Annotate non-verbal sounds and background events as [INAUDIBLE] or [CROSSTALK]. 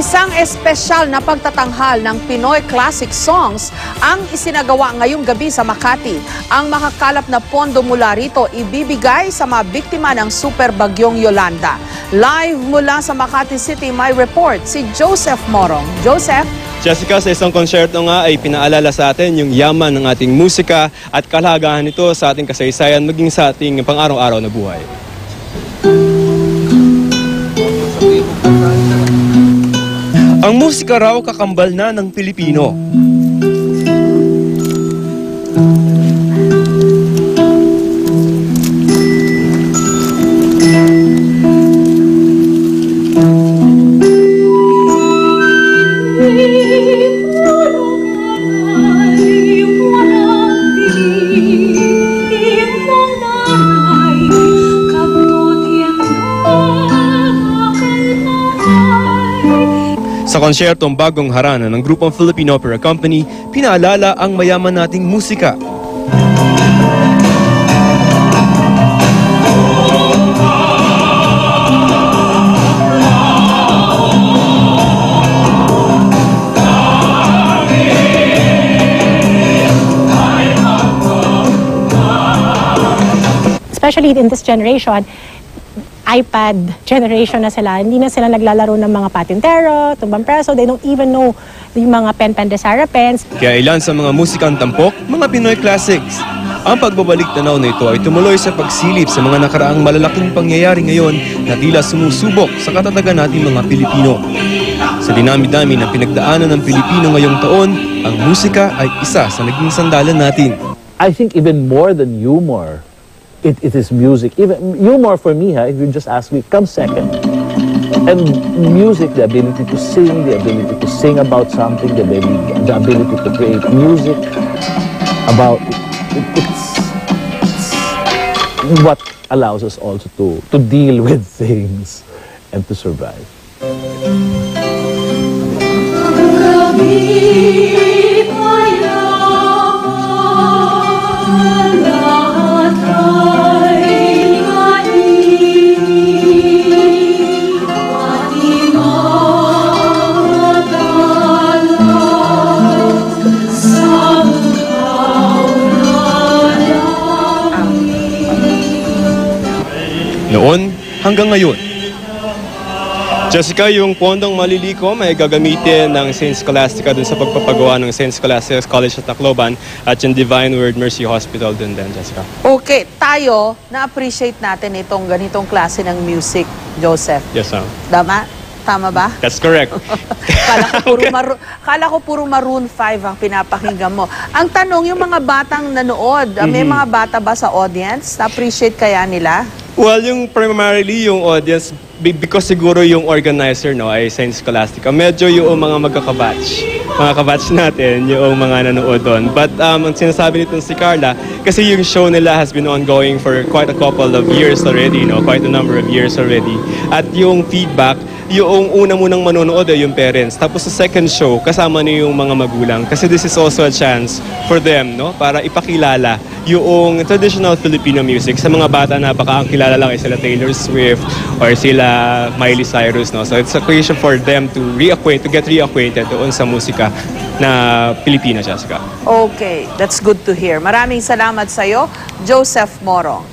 Isang espesyal na pagtatanghal ng Pinoy Classic Songs ang isinagawa ngayong gabi sa Makati. Ang makakalap na pondo mula rito ibibigay sa mga biktima ng super bagyong Yolanda. Live mula sa Makati City, may report si Joseph Morong. Joseph? Jessica, sa isang konsyerto nga ay pinaalala sa atin yung yaman ng ating musika at kalagahan nito sa ating kasaysayan maging sa ating pang-araw-araw na buhay. Ang musika raw kakambal na ng Pilipino. Sa konsyertong bagong harana ng grupong Philippine Opera Company, pinaalala ang mayaman nating musika. especially in this generation, iPad generation na sila. Hindi na sila naglalaro ng mga patintero, tumbang preso. They don't even know yung mga pen-pen de pens. Kaya ilan sa mga musikang tampok, mga Pinoy classics. Ang pagbabalik tanaw na ito ay tumuloy sa pagsilip sa mga nakaraang malalaking pangyayari ngayon na tila sumusubok sa katatagan nating mga Pilipino. Sa dinami-dami ng pinagdaanan ng Pilipino ngayong taon, ang musika ay isa sa naging sandalan natin. I think even more than humor, it, it is music. Even humor for me, ha, if you just ask me, comes second. And music, the ability to sing, the ability to sing about something, the ability, the ability to create music about it, it's, it's what allows us also to to deal [LAUGHS] with things and to survive. Noon hanggang ngayon. Jessica, yung pondong maliliko may gagamitin ng St. Scholastica dun sa pagpapagawa ng St. Scholastica College sa Tacloban at yung Divine Word Mercy Hospital dun din, Jessica. Okay, tayo na-appreciate natin itong ganitong klase ng music, Joseph. Yes, ma'am. Tama? Tama ba? That's correct. [LAUGHS] kala ko puro [LAUGHS] maru- kala ko puro Maroon 5 ang pinapakinggan mo. Ang tanong, yung mga batang nanood, ah, may mga bata ba sa audience? Na-appreciate kaya nila? Well, yung primarily yung audience, be- because siguro yung organizer no, ay Saint Scholastica, medyo yung mga magkakabatch. Mga kabatch natin, yung mga nanood doon. But um, ang sinasabi nitong si Carla, kasi yung show nila has been ongoing for quite a couple of years already, no? quite a number of years already. At yung feedback, yung una munang manonood ay yung parents. Tapos sa second show, kasama niyo yung mga magulang. Kasi this is also a chance for them, no? Para ipakilala yung traditional Filipino music sa mga bata na baka ang kilala lang ay sila Taylor Swift or sila Miley Cyrus, no? So it's a occasion for them to reacquaint, to get reacquainted doon sa musika na Pilipina, Jessica. Okay, that's good to hear. Maraming salamat sa'yo, Joseph Morong.